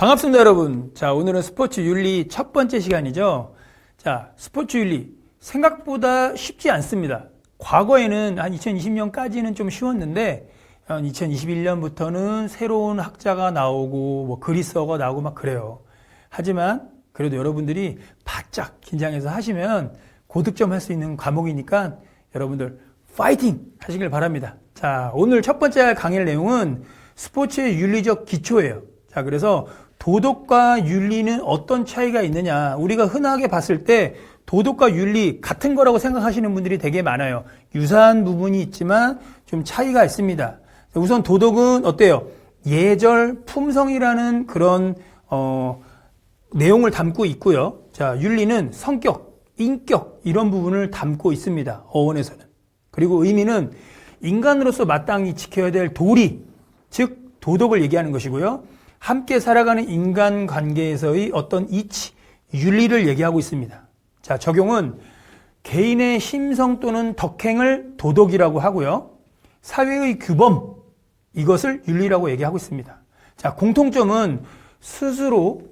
반갑습니다, 여러분. 자, 오늘은 스포츠 윤리 첫 번째 시간이죠. 자, 스포츠 윤리. 생각보다 쉽지 않습니다. 과거에는 한 2020년까지는 좀 쉬웠는데, 한 2021년부터는 새로운 학자가 나오고, 뭐 그리스어가 나오고 막 그래요. 하지만, 그래도 여러분들이 바짝 긴장해서 하시면 고득점 할 수 있는 과목이니까 여러분들 파이팅 하시길 바랍니다. 자, 오늘 첫 번째 강의 내용은 스포츠의 윤리적 기초예요. 자, 그래서 도덕과 윤리는 어떤 차이가 있느냐. 우리가 흔하게 봤을 때 도덕과 윤리 같은 거라고 생각하시는 분들이 되게 많아요. 유사한 부분이 있지만 좀 차이가 있습니다. 우선 도덕은 어때요? 예절, 품성이라는 그런, 어, 내용을 담고 있고요. 자, 윤리는 성격, 인격, 이런 부분을 담고 있습니다. 어원에서는. 그리고 의미는 인간으로서 마땅히 지켜야 될 도리, 즉, 도덕을 얘기하는 것이고요. 함께 살아가는 인간 관계에서의 어떤 이치, 윤리를 얘기하고 있습니다. 자, 적용은 개인의 심성 또는 덕행을 도덕이라고 하고요. 사회의 규범, 이것을 윤리라고 얘기하고 있습니다. 자, 공통점은 스스로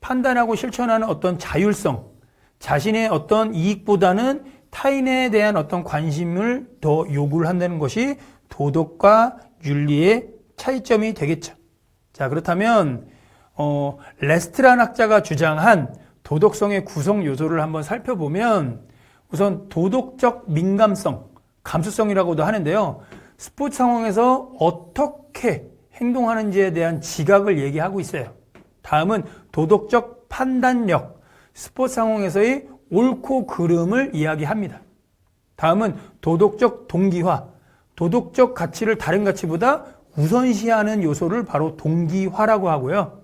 판단하고 실천하는 어떤 자율성, 자신의 어떤 이익보다는 타인에 대한 어떤 관심을 더 요구를 한다는 것이 도덕과 윤리의 차이점이 되겠죠. 자, 그렇다면, 어, 레스트란 학자가 주장한 도덕성의 구성 요소를 한번 살펴보면 우선 도덕적 민감성, 감수성이라고도 하는데요. 스포츠 상황에서 어떻게 행동하는지에 대한 지각을 얘기하고 있어요. 다음은 도덕적 판단력, 스포츠 상황에서의 옳고 그름을 이야기합니다. 다음은 도덕적 동기화, 도덕적 가치를 다른 가치보다 우선시하는 요소를 바로 동기화라고 하고요.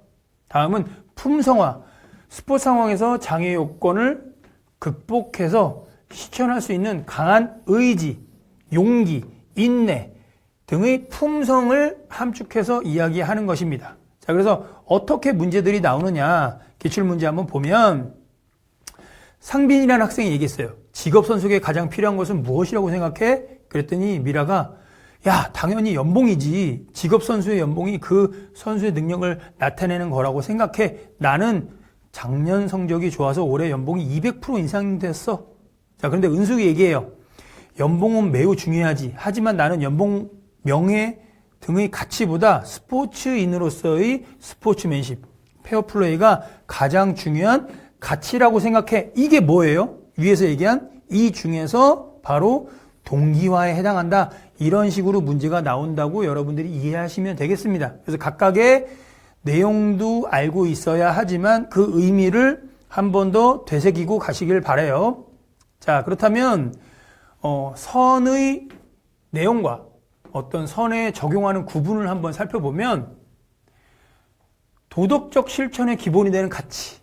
다음은 품성화, 스포츠 상황에서 장애 요건을 극복해서 실천할 수 있는 강한 의지, 용기, 인내 등의 품성을 함축해서 이야기하는 것입니다. 자, 그래서 어떻게 문제들이 나오느냐, 기출문제 한번 보면, 상빈이라는 학생이 얘기했어요. 직업선수에게 가장 필요한 것은 무엇이라고 생각해? 그랬더니 미라가 야, 당연히 연봉이지. 직업 선수의 연봉이 그 선수의 능력을 나타내는 거라고 생각해. 나는 작년 성적이 좋아서 올해 연봉이 200% 인상됐어. 자, 그런데 은숙이 얘기해요. 연봉은 매우 중요하지. 하지만 나는 연봉, 명예 등의 가치보다 스포츠인으로서의 스포츠맨십, 페어플레이가 가장 중요한 가치라고 생각해. 이게 뭐예요? 위에서 얘기한 이 중에서 바로 동기화에 해당한다. 이런 식으로 문제가 나온다고 여러분들이 이해하시면 되겠습니다. 그래서 각각의 내용도 알고 있어야 하지만 그 의미를 한 번 더 되새기고 가시길 바래요. 자, 그렇다면 어, 선의 내용과 어떤 선에 적용하는 구분을 한번 살펴보면 도덕적 실천의 기본이 되는 가치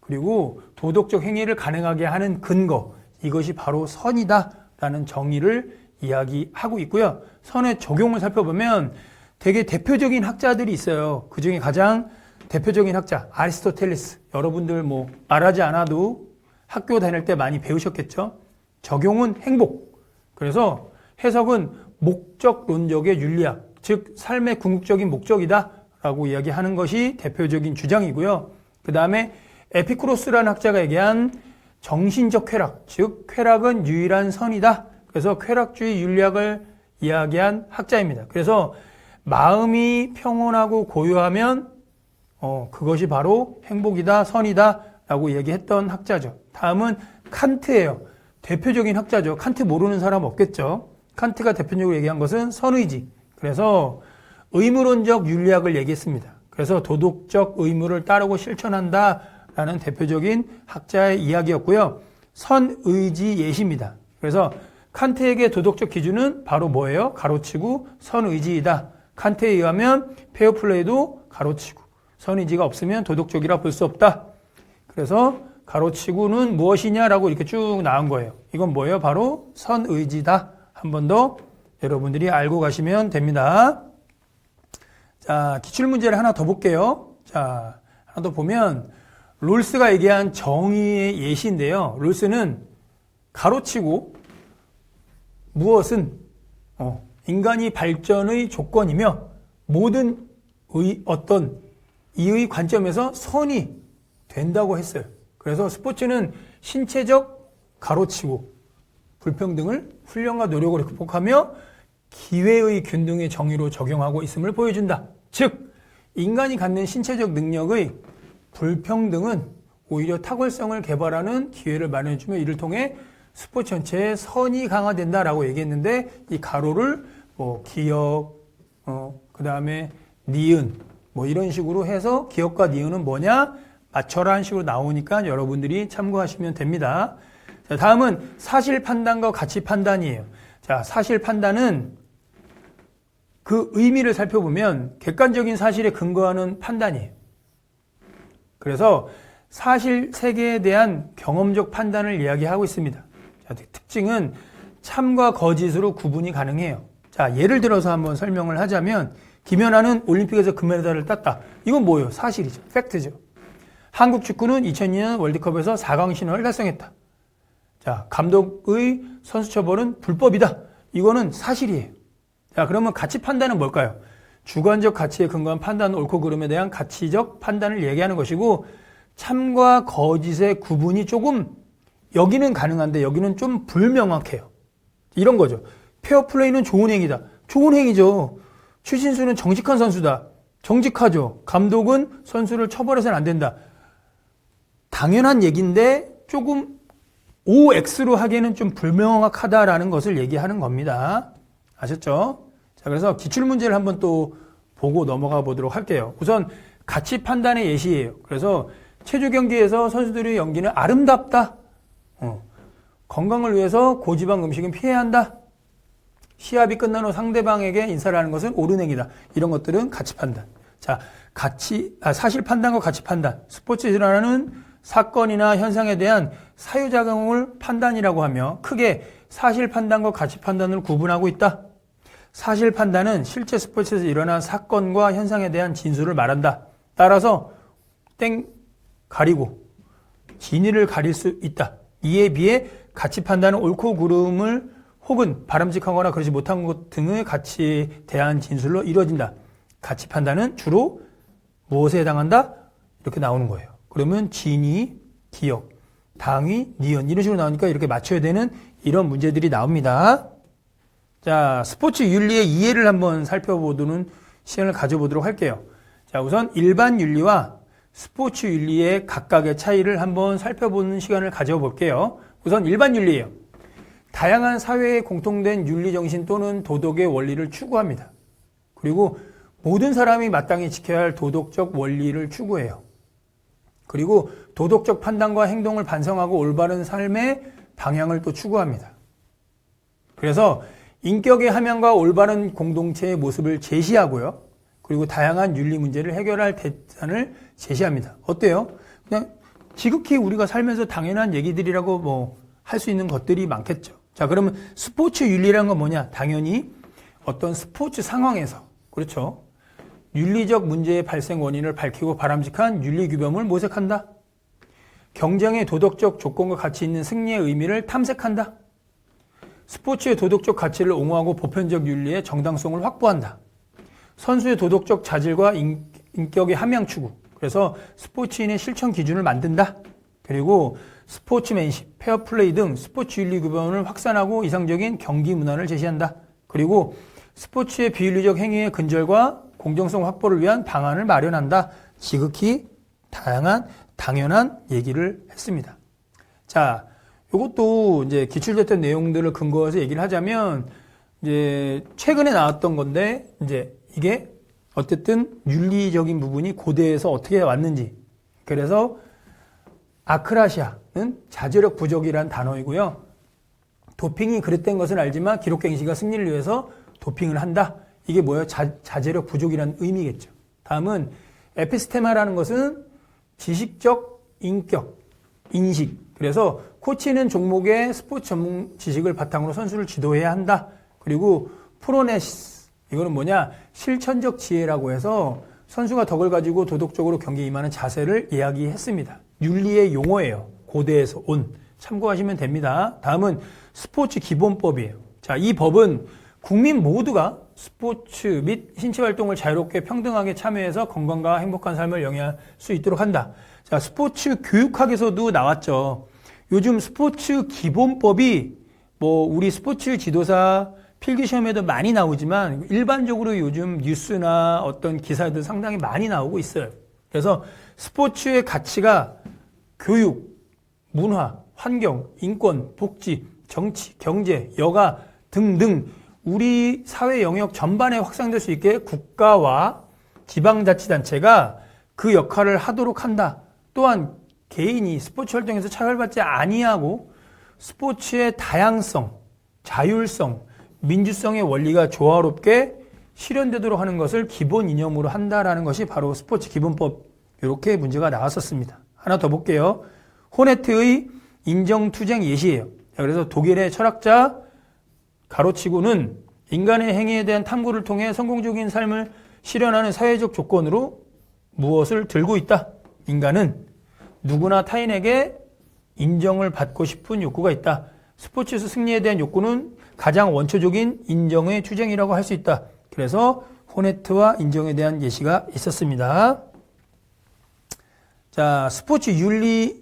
그리고 도덕적 행위를 가능하게 하는 근거 이것이 바로 선이다 라는 정의를 이야기하고 있고요. 선의 적용을 살펴보면 되게 대표적인 학자들이 있어요. 그 중에 가장 대표적인 학자, 아리스토텔레스. 여러분들 뭐 말하지 않아도 학교 다닐 때 많이 배우셨겠죠? 적용은 행복. 그래서 해석은 목적론적의 윤리학, 즉, 삶의 궁극적인 목적이다. 라고 이야기하는 것이 대표적인 주장이고요. 그 다음에 에피쿠로스라는 학자가 얘기한 정신적 쾌락, 즉, 쾌락은 유일한 선이다. 그래서 쾌락주의 윤리학을 이야기한 학자입니다. 그래서 마음이 평온하고 고요하면 어, 그것이 바로 행복이다, 선이다 라고 얘기했던 학자죠. 다음은 칸트예요. 대표적인 학자죠. 칸트 모르는 사람 없겠죠. 칸트가 대표적으로 얘기한 것은 선의지. 그래서 의무론적 윤리학을 얘기했습니다. 그래서 도덕적 의무를 따르고 실천한다 라는 대표적인 학자의 이야기였고요. 선의지 예시입니다. 그래서 칸트에게 도덕적 기준은 바로 뭐예요? 가로치고 선의지이다. 칸트에 의하면 페어플레이도 가로치고 선의지가 없으면 도덕적이라 볼 수 없다. 그래서 가로치고는 무엇이냐라고 이렇게 쭉 나온 거예요. 이건 뭐예요? 바로 선의지다. 한 번 더 여러분들이 알고 가시면 됩니다. 자, 기출문제를 하나 더 볼게요. 자, 하나 더 보면 롤스가 얘기한 정의의 예시인데요. 롤스는 가로치고 무엇은 어, 인간이 발전의 조건이며 모든 의, 어떤 이의 관점에서 선이 된다고 했어요. 그래서 스포츠는 신체적 가로치고 불평등을 훈련과 노력으로 극복하며 기회의 균등의 정의로 적용하고 있음을 보여준다. 즉, 인간이 갖는 신체적 능력의 불평등은 오히려 탁월성을 개발하는 기회를 마련해주며 이를 통해 스포츠 전체의 선이 강화된다라고 얘기했는데 이 가로를 뭐 기억, 어, 그 다음에 니은 뭐 이런 식으로 해서 기억과 니은은 뭐냐 맞춰라 한 식으로 나오니까 여러분들이 참고하시면 됩니다. 자, 다음은 사실 판단과 가치 판단이에요. 자, 사실 판단은 그 의미를 살펴보면 객관적인 사실에 근거하는 판단이에요. 그래서 사실 세계에 대한 경험적 판단을 이야기하고 있습니다. 자, 특징은 참과 거짓으로 구분이 가능해요. 자, 예를 들어서 한번 설명을 하자면 김연아는 올림픽에서 금메달을 땄다. 이건 뭐예요? 사실이죠. 팩트죠. 한국 축구는 2002년 월드컵에서 4강 신화를 달성했다. 자, 감독의 선수 처벌은 불법이다. 이거는 사실이에요. 자, 그러면 가치 판단은 뭘까요? 주관적 가치에 근거한 판단, 옳고 그름에 대한 가치적 판단을 얘기하는 것이고, 참과 거짓의 구분이 조금, 여기는 가능한데 여기는 좀 불명확해요. 이런 거죠. 페어플레이는 좋은 행위다. 좋은 행위죠. 추신수는 정직한 선수다. 정직하죠. 감독은 선수를 처벌해서는 안 된다. 당연한 얘기인데 조금 OX로 하기에는 좀 불명확하다라는 것을 얘기하는 겁니다. 아셨죠? 자, 그래서 기출문제를 한번 또 보고 넘어가 보도록 할게요. 우선 가치 판단의 예시예요. 그래서 체조 경기에서 선수들의 연기는 아름답다. 어. 건강을 위해서 고지방 음식은 피해야 한다. 시합이 끝난 후 상대방에게 인사를 하는 것은 옳은 행위다. 이런 것들은 가치 판단. 자, 가치, 아, 사실 판단과 가치 판단. 스포츠 질환은 사건이나 현상에 대한 사유작용을 판단이라고 하며 크게 사실 판단과 가치 판단을 구분하고 있다. 사실 판단은 실제 스포츠에서 일어난 사건과 현상에 대한 진술을 말한다. 따라서 땡 가리고 진위를 가릴 수 있다. 이에 비해 가치 판단은 옳고 그름을 혹은 바람직하거나 그러지 못한 것 등의 가치에 대한 진술로 이루어진다. 가치 판단은 주로 무엇에 해당한다? 이렇게 나오는 거예요. 그러면 진위, 기억, 당위, 니은 이런 식으로 나오니까 이렇게 맞춰야 되는 이런 문제들이 나옵니다. 자, 스포츠 윤리의 이해를 한번 살펴보는 시간을 가져보도록 할게요. 자, 우선 일반 윤리와 스포츠 윤리의 각각의 차이를 한번 살펴보는 시간을 가져볼게요. 우선 일반 윤리예요. 다양한 사회에 공통된 윤리 정신 또는 도덕의 원리를 추구합니다. 그리고 모든 사람이 마땅히 지켜야 할 도덕적 원리를 추구해요. 그리고 도덕적 판단과 행동을 반성하고 올바른 삶의 방향을 또 추구합니다. 그래서 인격의 함양과 올바른 공동체의 모습을 제시하고요. 그리고 다양한 윤리 문제를 해결할 대안을 제시합니다. 어때요? 그냥 지극히 우리가 살면서 당연한 얘기들이라고 뭐 할 수 있는 것들이 많겠죠. 자, 그러면 스포츠 윤리라는 건 뭐냐? 당연히 어떤 스포츠 상황에서, 그렇죠. 윤리적 문제의 발생 원인을 밝히고 바람직한 윤리 규범을 모색한다. 경쟁의 도덕적 조건과 가치 있는 승리의 의미를 탐색한다. 스포츠의 도덕적 가치를 옹호하고 보편적 윤리의 정당성을 확보한다. 선수의 도덕적 자질과 인, 인격의 함양 추구. 그래서 스포츠인의 실천 기준을 만든다. 그리고 스포츠맨십, 페어플레이 등 스포츠 윤리 규범을 확산하고 이상적인 경기 문화를 제시한다. 그리고 스포츠의 비윤리적 행위의 근절과 공정성 확보를 위한 방안을 마련한다. 지극히 다양한 당연한 얘기를 했습니다. 자, 이것도 이제 기출됐던 내용들을 근거해서 얘기를 하자면 이제 최근에 나왔던 건데 이제 이게 어쨌든 윤리적인 부분이 고대에서 어떻게 왔는지 그래서 아크라시아는 자제력 부족이란 단어이고요. 도핑이 그랬던 것은 알지만 기록갱시가 승리를 위해서 도핑을 한다. 이게 뭐예요? 자, 자제력 부족이라는 의미겠죠. 다음은 에피스테마라는 것은 지식적 인격, 인식. 그래서 코치는 종목의 스포츠 전문 지식을 바탕으로 선수를 지도해야 한다. 그리고 프로네시스. 이거는 뭐냐? 실천적 지혜라고 해서 선수가 덕을 가지고 도덕적으로 경기에 임하는 자세를 이야기했습니다. 윤리의 용어예요. 고대에서 온. 참고하시면 됩니다. 다음은 스포츠 기본법이에요. 자, 이 법은 국민 모두가 스포츠 및 신체 활동을 자유롭게 평등하게 참여해서 건강과 행복한 삶을 영위할 수 있도록 한다. 자, 스포츠 교육학에서도 나왔죠. 요즘 스포츠 기본법이 뭐 우리 스포츠 지도사 필기 시험에도 많이 나오지만 일반적으로 요즘 뉴스나 어떤 기사들 상당히 많이 나오고 있어요. 그래서 스포츠의 가치가 교육, 문화, 환경, 인권, 복지, 정치, 경제, 여가 등등 우리 사회 영역 전반에 확산될 수 있게 국가와 지방자치단체가 그 역할을 하도록 한다. 또한 개인이 스포츠 활동에서 차별받지 아니하고 스포츠의 다양성, 자율성, 민주성의 원리가 조화롭게 실현되도록 하는 것을 기본 이념으로 한다라는 것이 바로 스포츠 기본법 이렇게 문제가 나왔었습니다. 하나 더 볼게요. 호네트의 인정투쟁 예시예요. 자, 그래서 독일의 철학자 가로치고는 인간의 행위에 대한 탐구를 통해 성공적인 삶을 실현하는 사회적 조건으로 무엇을 들고 있다. 인간은 누구나 타인에게 인정을 받고 싶은 욕구가 있다. 스포츠에서 승리에 대한 욕구는 가장 원초적인 인정의 투쟁이라고 할 수 있다. 그래서 호네트와 인정에 대한 예시가 있었습니다. 자, 스포츠 윤리가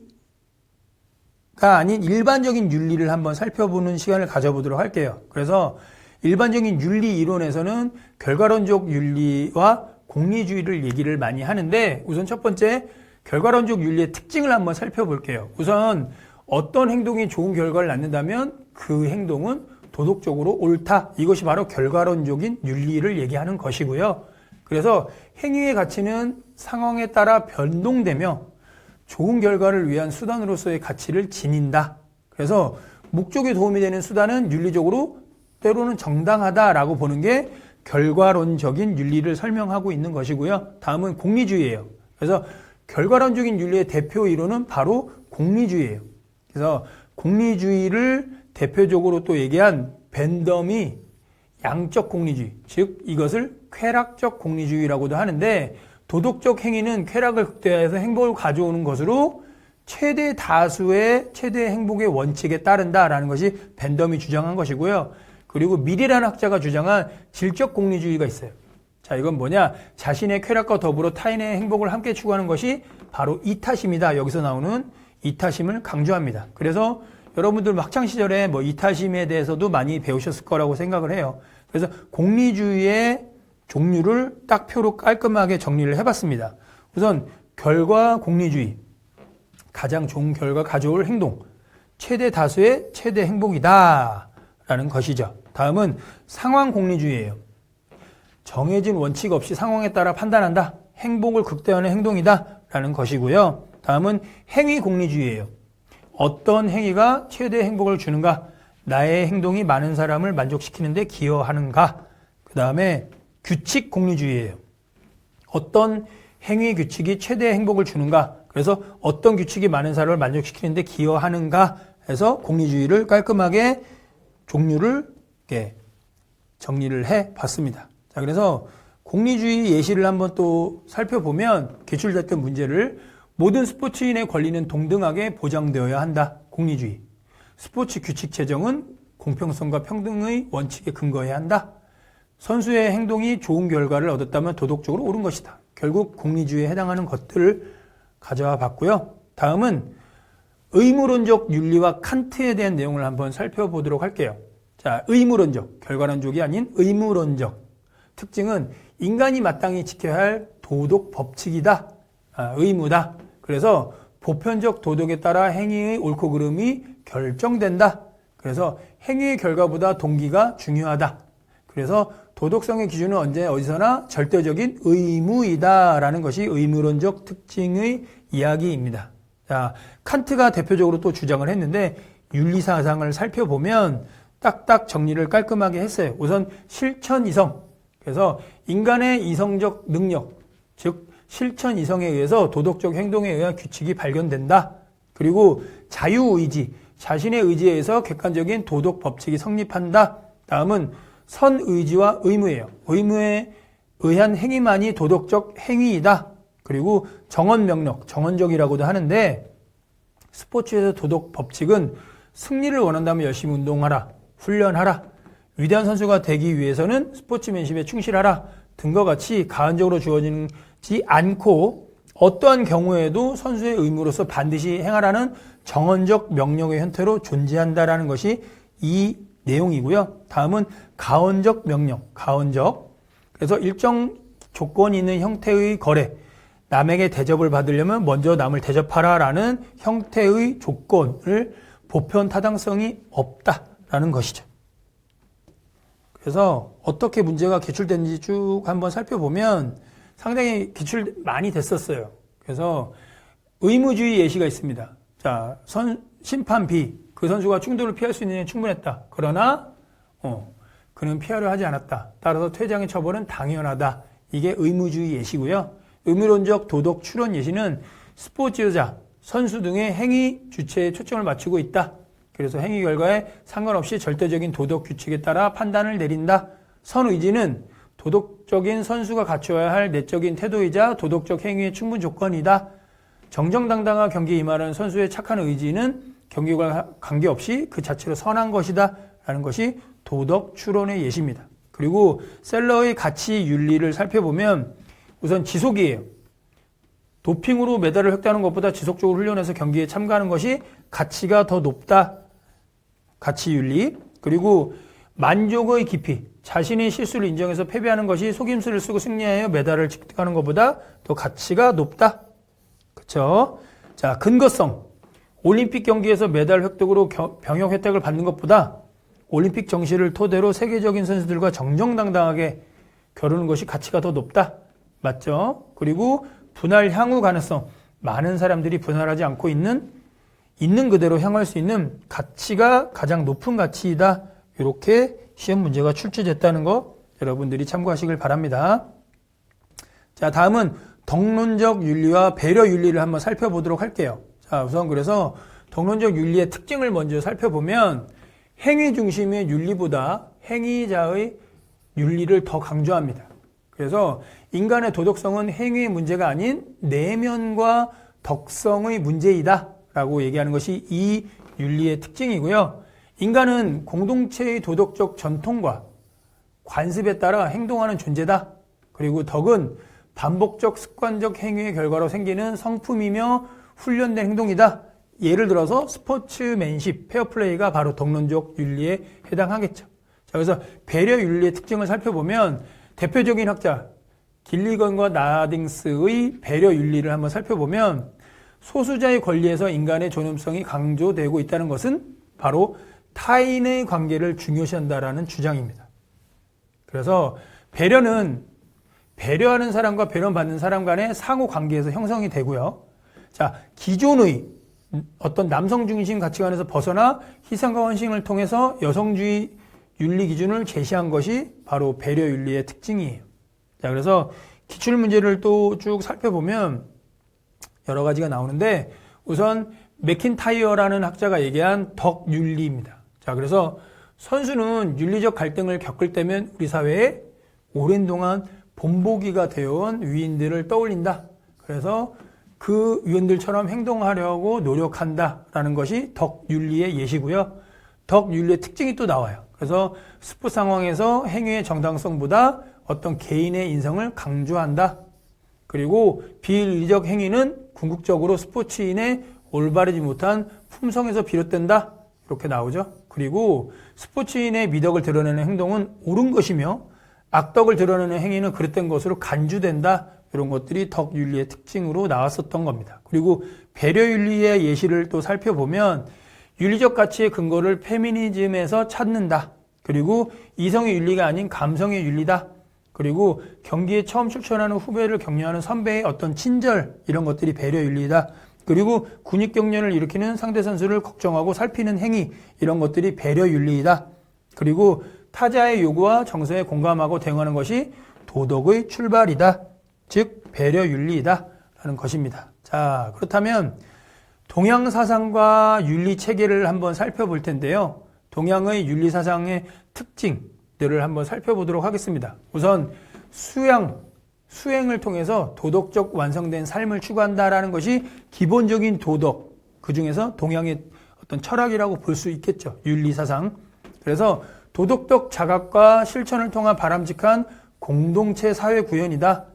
아닌 일반적인 윤리를 한번 살펴보는 시간을 가져보도록 할게요. 그래서 일반적인 윤리 이론에서는 결과론적 윤리와 공리주의를 얘기를 많이 하는데 우선 첫 번째 결과론적 윤리의 특징을 한번 살펴볼게요. 우선 어떤 행동이 좋은 결과를 낳는다면 그 행동은 도덕적으로 옳다. 이것이 바로 결과론적인 윤리를 얘기하는 것이고요. 그래서 행위의 가치는 상황에 따라 변동되며 좋은 결과를 위한 수단으로서의 가치를 지닌다. 그래서 목적에 도움이 되는 수단은 윤리적으로 때로는 정당하다라고 보는 게 결과론적인 윤리를 설명하고 있는 것이고요. 다음은 공리주의예요. 그래서 결과론적인 윤리의 대표 이론은 바로 공리주의예요. 그래서 공리주의를 대표적으로 또 얘기한 벤덤이 양적 공리주의, 즉 이것을 쾌락적 공리주의라고도 하는데 도덕적 행위는 쾌락을 극대화해서 행복을 가져오는 것으로 최대 다수의 최대 행복의 원칙에 따른다라는 것이 벤덤이 주장한 것이고요. 그리고 미리라는 학자가 주장한 질적 공리주의가 있어요. 자, 이건 뭐냐? 자신의 쾌락과 더불어 타인의 행복을 함께 추구하는 것이 바로 이타심이다. 여기서 나오는 이타심을 강조합니다. 그래서 여러분들 학창 시절에 뭐 이타심에 대해서도 많이 배우셨을 거라고 생각을 해요. 그래서 공리주의의 종류를 딱 표로 깔끔하게 정리를 해봤습니다. 우선 결과 공리주의. 가장 좋은 결과 가져올 행동. 최대 다수의 최대 행복이다. 라는 것이죠. 다음은 상황 공리주의예요. 정해진 원칙 없이 상황에 따라 판단한다. 행복을 극대화하는 행동이다. 라는 것이고요. 다음은 행위 공리주의예요. 어떤 행위가 최대 행복을 주는가? 나의 행동이 많은 사람을 만족시키는데 기여하는가? 그 다음에 규칙 공리주의예요. 어떤 행위 규칙이 최대 행복을 주는가? 그래서 어떤 규칙이 많은 사람을 만족시키는데 기여하는가? 해서 공리주의를 깔끔하게 종류를 정리를 해 봤습니다. 자, 그래서 공리주의 예시를 한번 또 살펴보면 기출됐던 문제를 모든 스포츠인의 권리는 동등하게 보장되어야 한다. 공리주의. 스포츠 규칙 제정은 공평성과 평등의 원칙에 근거해야 한다. 선수의 행동이 좋은 결과를 얻었다면 도덕적으로 옳은 것이다. 결국 공리주의에 해당하는 것들을 가져와 봤고요. 다음은 의무론적 윤리와 칸트에 대한 내용을 한번 살펴보도록 할게요. 자, 의무론적, 결과론적이 아닌 의무론적. 특징은 인간이 마땅히 지켜야 할 도덕 법칙이다. 아, 의무다. 그래서 보편적 도덕에 따라 행위의 옳고 그름이 결정된다. 그래서 행위의 결과보다 동기가 중요하다. 그래서 도덕성의 기준은 언제 어디서나 절대적인 의무이다라는 것이 의무론적 특징의 이야기입니다. 자, 칸트가 대표적으로 또 주장을 했는데 윤리사상을 살펴보면 딱딱 정리를 깔끔하게 했어요. 우선 실천 이성. 그래서 인간의 이성적 능력, 즉 실천 이성에 의해서 도덕적 행동에 의한 규칙이 발견된다. 그리고 자유의지, 자신의 의지에 의해서 객관적인 도덕 법칙이 성립한다. 다음은 선의지와 의무예요. 의무에 의한 행위만이 도덕적 행위이다. 그리고 정언명령, 정언적이라고도 하는데 스포츠에서 도덕 법칙은 승리를 원한다면 열심히 운동하라, 훈련하라. 위대한 선수가 되기 위해서는 스포츠맨십에 충실하라 등과 같이 가언적으로 주어지지 않고 어떠한 경우에도 선수의 의무로서 반드시 행하라는 정언적 명령의 형태로 존재한다라는 것이 이 내용이고요. 다음은 가언적 명령, 가언적. 그래서 일정 조건이 있는 형태의 거래, 남에게 대접을 받으려면 먼저 남을 대접하라라는 형태의 조건을 보편 타당성이 없다라는 것이죠. 그래서 어떻게 문제가 기출됐는지 쭉 한번 살펴보면 상당히 기출 많이 됐었어요. 그래서 의무주의 예시가 있습니다. 자, 선, 심판 B. 그 선수가 충돌을 피할 수 있는 게 충분했다. 그러나, 어, 그는 피하려 하지 않았다. 따라서 퇴장의 처벌은 당연하다. 이게 의무주의 예시고요. 의무론적 도덕 추론 예시는 스포츠 여자, 선수 등의 행위 주체에 초점을 맞추고 있다. 그래서 행위 결과에 상관없이 절대적인 도덕 규칙에 따라 판단을 내린다. 선의지는 도덕적인 선수가 갖추어야 할 내적인 태도이자 도덕적 행위의 충분 조건이다. 정정당당한 경기에 임하는 선수의 착한 의지는 경기와 관계없이 그 자체로 선한 것이다. 라는 것이 도덕 추론의 예시입니다. 그리고 셀러의 가치 윤리를 살펴보면 우선 지속이에요. 도핑으로 메달을 획득하는 것보다 지속적으로 훈련해서 경기에 참가하는 것이 가치가 더 높다. 가치 윤리. 그리고 만족의 깊이. 자신의 실수를 인정해서 패배하는 것이 속임수를 쓰고 승리하여 메달을 획득하는 것보다 더 가치가 높다. 그렇죠? 자, 근거성. 올림픽 경기에서 메달 획득으로 병역 혜택을 받는 것보다 올림픽 정시를 토대로 세계적인 선수들과 정정당당하게 겨루는 것이 가치가 더 높다. 맞죠? 그리고 분할 향후 가능성. 많은 사람들이 분할하지 않고 있는 있는 그대로 향할 수 있는 가치가 가장 높은 가치이다. 이렇게 시험 문제가 출제됐다는 거 여러분들이 참고하시길 바랍니다. 자, 다음은 덕론적 윤리와 배려 윤리를 한번 살펴보도록 할게요. 자, 우선 그래서 덕론적 윤리의 특징을 먼저 살펴보면 행위 중심의 윤리보다 행위자의 윤리를 더 강조합니다. 그래서 인간의 도덕성은 행위의 문제가 아닌 내면과 덕성의 문제이다. 라고 얘기하는 것이 이 윤리의 특징이고요. 인간은 공동체의 도덕적 전통과 관습에 따라 행동하는 존재다. 그리고 덕은 반복적 습관적 행위의 결과로 생기는 성품이며 훈련된 행동이다. 예를 들어서 스포츠맨십, 페어플레이가 바로 덕론적 윤리에 해당하겠죠. 자, 그래서 배려 윤리의 특징을 살펴보면 대표적인 학자 길리건과 나딩스의 배려 윤리를 한번 살펴보면 소수자의 권리에서 인간의 존엄성이 강조되고 있다는 것은 바로 타인의 관계를 중요시한다라는 주장입니다. 그래서 배려는 배려하는 사람과 배려받는 사람 간의 상호 관계에서 형성이 되고요. 자, 기존의 어떤 남성 중심 가치관에서 벗어나 희생과 헌신을 통해서 여성주의 윤리 기준을 제시한 것이 바로 배려 윤리의 특징이에요. 자, 그래서 기출 문제를 또 쭉 살펴보면 여러 가지가 나오는데 우선 맥킨타이어라는 학자가 얘기한 덕 윤리입니다. 자, 그래서 선수는 윤리적 갈등을 겪을 때면 우리 사회에 오랜 동안 본보기가 되어온 위인들을 떠올린다. 그래서 그 위원들처럼 행동하려고 노력한다라는 것이 덕윤리의 예시고요. 덕윤리의 특징이 또 나와요. 그래서 스포 상황에서 행위의 정당성보다 어떤 개인의 인성을 강조한다. 그리고 비윤리적 행위는 궁극적으로 스포츠인의 올바르지 못한 품성에서 비롯된다. 이렇게 나오죠. 그리고 스포츠인의 미덕을 드러내는 행동은 옳은 것이며 악덕을 드러내는 행위는 그릇된 것으로 간주된다. 이런 것들이 덕윤리의 특징으로 나왔었던 겁니다. 그리고 배려윤리의 예시를 또 살펴보면 윤리적 가치의 근거를 페미니즘에서 찾는다. 그리고 이성의 윤리가 아닌 감성의 윤리다. 그리고 경기에 처음 출전하는 후배를 격려하는 선배의 어떤 친절 이런 것들이 배려 윤리다. 그리고 군익 경련을 일으키는 상대 선수를 걱정하고 살피는 행위 이런 것들이 배려 윤리이다. 그리고 타자의 요구와 정서에 공감하고 대응하는 것이 도덕의 출발이다. 즉 배려 윤리이다. 라는 것입니다. 자 그렇다면 동양 사상과 윤리 체계를 한번 살펴볼 텐데요. 동양의 윤리 사상의 특징 들을 한번 살펴보도록 하겠습니다. 우선 수양 수행을 통해서 도덕적 완성된 삶을 추구한다라는 것이 기본적인 도덕 그 중에서 동양의 어떤 철학이라고 볼 수 있겠죠. 윤리 사상. 그래서 도덕적 자각과 실천을 통한 바람직한 공동체 사회 구현이다.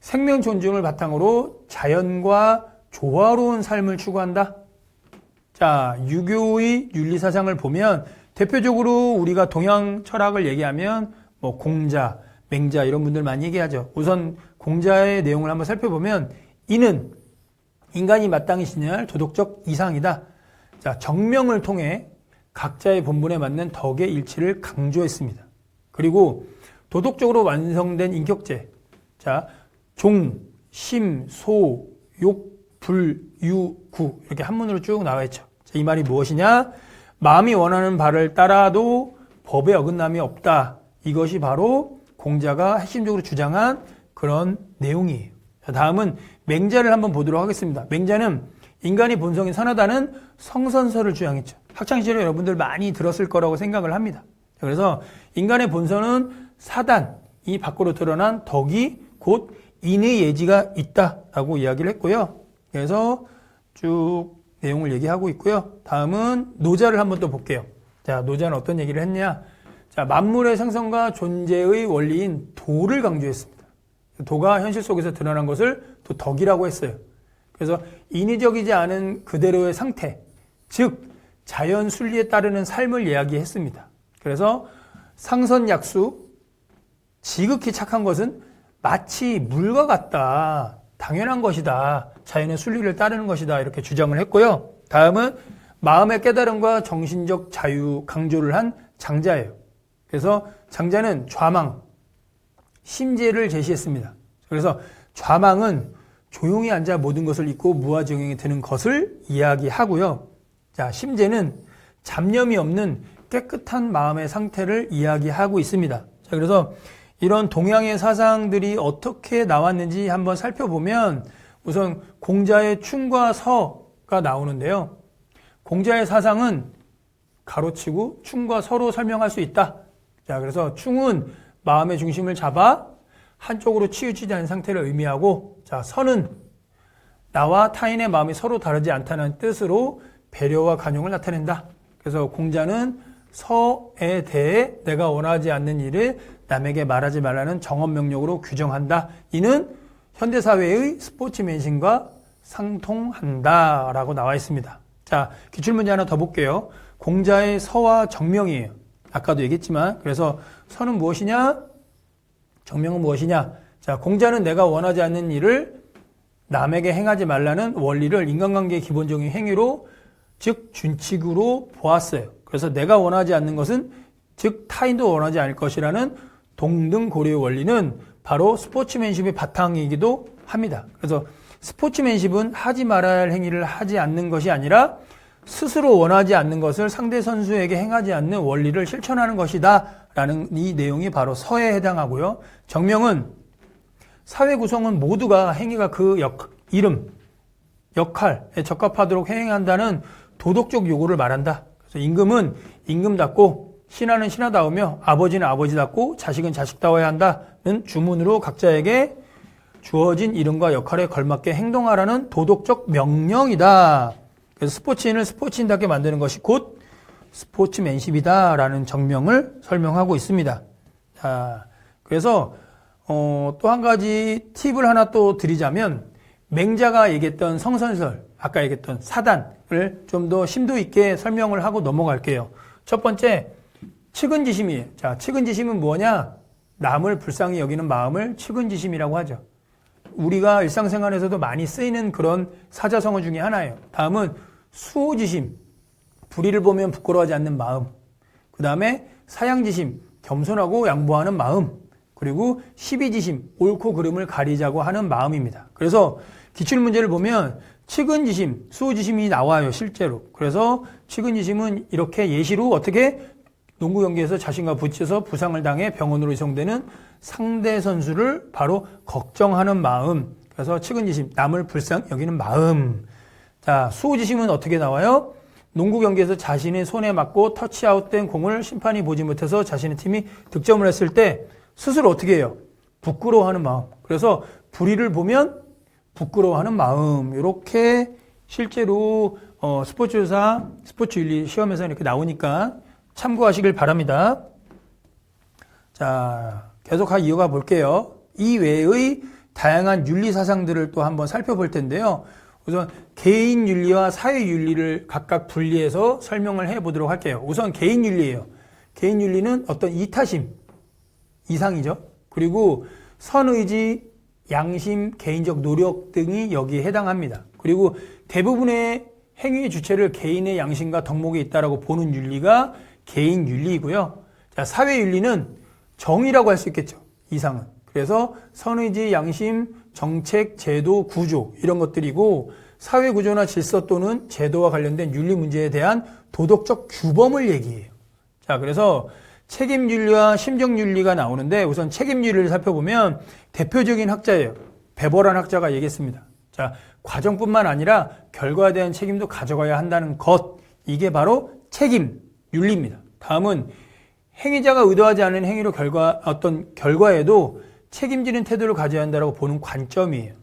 생명 존중을 바탕으로 자연과 조화로운 삶을 추구한다. 자, 유교의 윤리 사상을 보면 대표적으로 우리가 동양 철학을 얘기하면 뭐 공자, 맹자 이런 분들 많이 얘기하죠. 우선 공자의 내용을 한번 살펴보면 이는 인간이 마땅히 지녀야 할 도덕적 이상이다. 자, 정명을 통해 각자의 본분에 맞는 덕의 일치를 강조했습니다. 그리고 도덕적으로 완성된 인격제. 자, 종, 심, 소, 욕, 불, 유, 구. 이렇게 한문으로 쭉 나와 있죠. 자, 이 말이 무엇이냐? 마음이 원하는 바를 따라도 법에 어긋남이 없다. 이것이 바로 공자가 핵심적으로 주장한 그런 내용이에요. 자, 다음은 맹자를 한번 보도록 하겠습니다. 맹자는 인간의 본성이 선하다는 성선설을 주장했죠. 학창시절에 여러분들 많이 들었을 거라고 생각을 합니다. 자, 그래서 인간의 본성은 사단, 이 밖으로 드러난 덕이 곧 인의 예지가 있다라고 이야기를 했고요. 그래서 쭉 내용을 얘기하고 있고요. 다음은 노자를 한번 또 볼게요. 자, 노자는 어떤 얘기를 했냐? 자, 만물의 생성과 존재의 원리인 도를 강조했습니다. 도가 현실 속에서 드러난 것을 또 덕이라고 했어요. 그래서 인위적이지 않은 그대로의 상태, 즉 자연 순리에 따르는 삶을 이야기했습니다. 그래서 상선약수, 지극히 착한 것은 마치 물과 같다. 당연한 것이다. 자연의 순리를 따르는 것이다. 이렇게 주장을 했고요. 다음은 마음의 깨달음과 정신적 자유 강조를 한 장자예요. 그래서 장자는 좌망, 심재를 제시했습니다. 그래서 좌망은 조용히 앉아 모든 것을 잊고 무아정행에 드는 것을 이야기하고요. 자, 심재는 잡념이 없는 깨끗한 마음의 상태를 이야기하고 있습니다. 자, 그래서 이런 동양의 사상들이 어떻게 나왔는지 한번 살펴보면 우선 공자의 충과 서가 나오는데요. 공자의 사상은 가로치고 충과 서로 설명할 수 있다. 자, 그래서 충은 마음의 중심을 잡아 한쪽으로 치우치지 않은 상태를 의미하고, 자, 선은 나와 타인의 마음이 서로 다르지 않다는 뜻으로 배려와 간용을 나타낸다. 그래서 공자는 서에 대해 내가 원하지 않는 일을 남에게 말하지 말라는 정언 명령으로 규정한다. 이는 현대사회의 스포츠맨신과 상통한다 라고 나와 있습니다. 자, 기출문제 하나 더 볼게요. 공자의 서와 정명이에요. 아까도 얘기했지만, 그래서 서는 무엇이냐? 정명은 무엇이냐? 자, 공자는 내가 원하지 않는 일을 남에게 행하지 말라는 원리를 인간관계의 기본적인 행위로, 즉, 준칙으로 보았어요. 그래서 내가 원하지 않는 것은, 즉, 타인도 원하지 않을 것이라는 동등 고려의 원리는 바로 스포츠맨십의 바탕이기도 합니다. 그래서 스포츠맨십은 하지 말아야 할 행위를 하지 않는 것이 아니라 스스로 원하지 않는 것을 상대 선수에게 행하지 않는 원리를 실천하는 것이다. 라는 이 내용이 바로 서에 해당하고요. 정명은 사회 구성은 모두가 행위가 그 역, 이름, 역할에 적합하도록 행한다는 도덕적 요구를 말한다. 그래서 임금은 임금답고 신하는 신하다우며 아버지는 아버지답고 자식은 자식다워야 한다는 주문으로 각자에게 주어진 이름과 역할에 걸맞게 행동하라는 도덕적 명령이다. 그래서 스포츠인을 스포츠인답게 만드는 것이 곧 스포츠맨십이다라는 정명을 설명하고 있습니다. 자, 그래서 어, 또 한 가지 팁을 하나 또 드리자면 맹자가 얘기했던 성선설, 아까 얘기했던 사단을 좀 더 심도 있게 설명을 하고 넘어갈게요. 첫 번째, 측은지심이에요. 자, 측은지심은 뭐냐? 남을 불쌍히 여기는 마음을 측은지심이라고 하죠. 우리가 일상생활에서도 많이 쓰이는 그런 사자성어 중에 하나예요. 다음은 수호지심, 불의를 보면 부끄러워하지 않는 마음. 그 다음에 사양지심, 겸손하고 양보하는 마음. 그리고 시비지심, 옳고 그름을 가리자고 하는 마음입니다. 그래서 기출문제를 보면 측은지심, 수호지심이 나와요, 실제로. 그래서 측은지심은 이렇게 예시로 어떻게 농구 경기에서 자신과 부딪혀서 부상을 당해 병원으로 이송되는 상대 선수를 바로 걱정하는 마음. 그래서 측은지심, 남을 불쌍 여기는 마음. 자, 수호지심은 어떻게 나와요? 농구 경기에서 자신의 손에 맞고 터치아웃된 공을 심판이 보지 못해서 자신의 팀이 득점을 했을 때 스스로 어떻게 해요? 부끄러워하는 마음. 그래서 불의를 보면 부끄러워하는 마음. 이렇게 실제로 어, 스포츠사 스포츠 윤리 시험에서 이렇게 나오니까 참고하시길 바랍니다. 자, 계속 이어가 볼게요. 이 외의 다양한 윤리 사상들을 또 한번 살펴볼 텐데요. 우선 개인 윤리와 사회 윤리를 각각 분리해서 설명을 해 보도록 할게요. 우선 개인 윤리예요. 개인 윤리는 어떤 이타심 이상이죠. 그리고 선의지, 양심, 개인적 노력 등이 여기에 해당합니다. 그리고 대부분의 행위의 주체를 개인의 양심과 덕목에 있다라고 보는 윤리가 개인 윤리이고요. 자, 사회 윤리는 정의라고 할 수 있겠죠. 이상은. 그래서 선의지, 양심, 정책, 제도, 구조 이런 것들이고 사회 구조나 질서 또는 제도와 관련된 윤리 문제에 대한 도덕적 규범을 얘기해요. 자, 그래서 책임 윤리와 심정 윤리가 나오는데 우선 책임 윤리를 살펴보면 대표적인 학자예요. 베버란 학자가 얘기했습니다. 자, 과정뿐만 아니라 결과에 대한 책임도 가져가야 한다는 것. 이게 바로 책임 윤리입니다. 다음은 행위자가 의도하지 않은 행위로 결과 어떤 결과에도 책임지는 태도를 가져야 한다고 보는 관점이에요.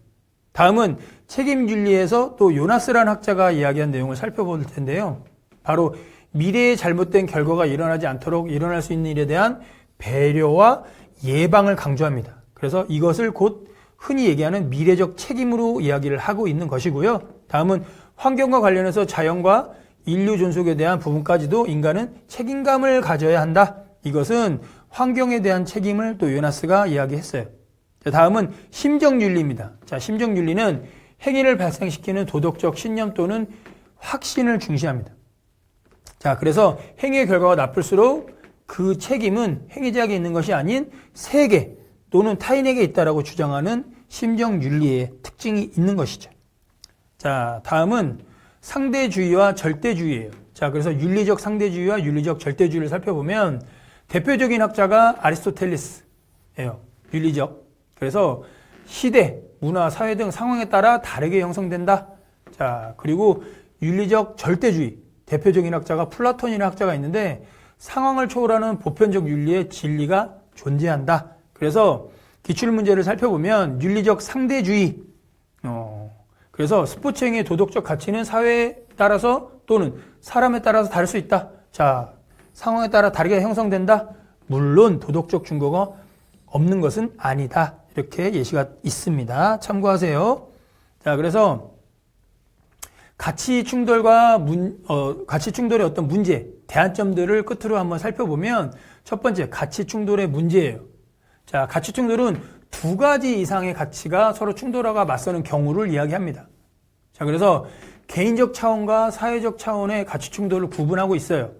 다음은 책임 윤리에서 또 요나스라는 학자가 이야기한 내용을 살펴볼 텐데요. 바로 미래에 잘못된 결과가 일어나지 않도록 일어날 수 있는 일에 대한 배려와 예방을 강조합니다. 그래서 이것을 곧 흔히 얘기하는 미래적 책임으로 이야기를 하고 있는 것이고요. 다음은 환경과 관련해서 자연과 인류 존속에 대한 부분까지도 인간은 책임감을 가져야 한다. 이것은 환경에 대한 책임을 또 요나스가 이야기했어요. 자, 다음은 심정윤리입니다. 자, 심정윤리는 행위를 발생시키는 도덕적 신념 또는 확신을 중시합니다. 자, 그래서 행위의 결과가 나쁠수록 그 책임은 행위자에게 있는 것이 아닌 세계 또는 타인에게 있다라고 주장하는 심정윤리의 특징이 있는 것이죠. 자, 다음은 상대주의와 절대주의예요. 자, 그래서 윤리적 상대주의와 윤리적 절대주의를 살펴보면 대표적인 학자가 아리스토텔레스예요. 윤리적. 그래서 시대, 문화, 사회 등 상황에 따라 다르게 형성된다. 자, 그리고 윤리적 절대주의. 대표적인 학자가 플라톤이라는 학자가 있는데 상황을 초월하는 보편적 윤리의 진리가 존재한다. 그래서 기출 문제를 살펴보면 윤리적 상대주의. 어, 그래서 스포츠 행위의 도덕적 가치는 사회에 따라서 또는 사람에 따라서 다를 수 있다. 자, 상황에 따라 다르게 형성된다. 물론 도덕적 증거가 없는 것은 아니다. 이렇게 예시가 있습니다. 참고하세요. 자, 그래서 가치 충돌과 문, 어, 가치 충돌의 어떤 문제, 대안점들을 끝으로 한번 살펴보면 첫 번째, 가치 충돌의 문제예요. 자, 가치 충돌은 두 가지 이상의 가치가 서로 충돌하고 맞서는 경우를 이야기합니다. 자, 그래서 개인적 차원과 사회적 차원의 가치 충돌을 구분하고 있어요.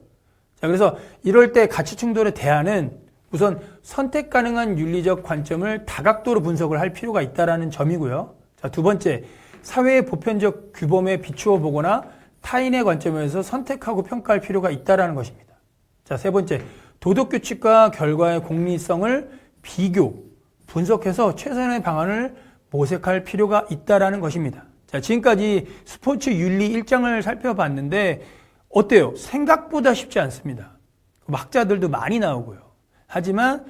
자, 그래서 이럴 때 가치 충돌의 대안은 우선 선택 가능한 윤리적 관점을 다각도로 분석을 할 필요가 있다라는 점이고요. 자, 두 번째, 사회의 보편적 규범에 비추어 보거나 타인의 관점에서 선택하고 평가할 필요가 있다라는 것입니다. 자, 세 번째, 도덕 규칙과 결과의 공리성을 비교, 분석해서 최선의 방안을 모색할 필요가 있다라는 것입니다. 자, 지금까지 스포츠 윤리 1장을 살펴봤는데 어때요? 생각보다 쉽지 않습니다. 학자들도 많이 나오고요. 하지만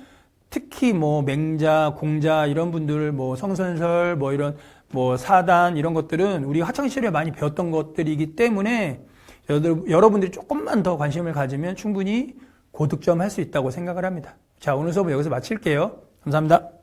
특히 뭐 맹자, 공자 이런 분들 뭐 성선설 뭐 이런 뭐 사단 이런 것들은 우리 학창 시절에 많이 배웠던 것들이기 때문에 여러분들이 조금만 더 관심을 가지면 충분히 고득점 할 수 있다고 생각을 합니다. 자, 오늘 수업 여기서 마칠게요. 감사합니다.